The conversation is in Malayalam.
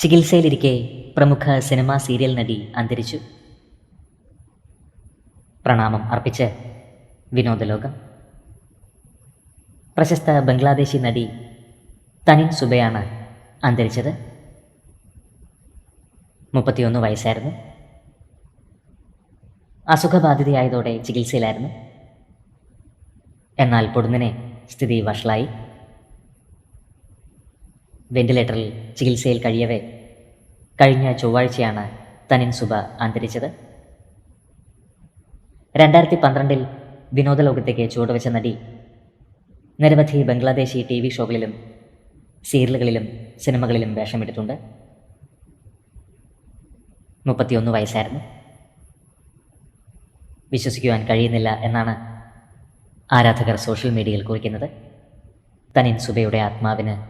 ചികിത്സയിലിരിക്കെ പ്രമുഖ സിനിമാ സീരിയൽ നടി അന്തരിച്ചു. പ്രണാമം അർപ്പിച്ച് വിനോദലോകം. പ്രശസ്ത ബംഗ്ലാദേശി നടി തനിൻ സുബയാണ് അന്തരിച്ചത്. മുപ്പത്തിയൊന്ന് വയസ്സായിരുന്നു. അസുഖബാധിതയായതോടെ ചികിത്സയിലായിരുന്നു. എന്നാൽ പൊടുന്നിനെ സ്ഥിതി വഷളായി. വെന്റിലേറ്ററിൽ ചികിത്സയിൽ കഴിയവേ. കഴിഞ്ഞ ചൊവ്വാഴ്ചയാണ് തനിൻ സുബ അന്തരിച്ചത്. രണ്ടായിരത്തി പന്ത്രണ്ടിൽ വിനോദലോകത്തേക്ക് ചുവടുവെച്ച നടി നിരവധി ബംഗ്ലാദേശി ടി വി ഷോകളിലും സീരിയലുകളിലും സിനിമകളിലും വേഷമിട്ടിട്ടുണ്ട്. മുപ്പത്തിയൊന്ന് വയസ്സായിരുന്നു. വിശ്വസിക്കുവാൻ കഴിയുന്നില്ല എന്നാണ് ആരാധകർ സോഷ്യൽ മീഡിയയിൽ കുറിക്കുന്നത്. തനിൻ സുബയുടെ ആത്മാവിന്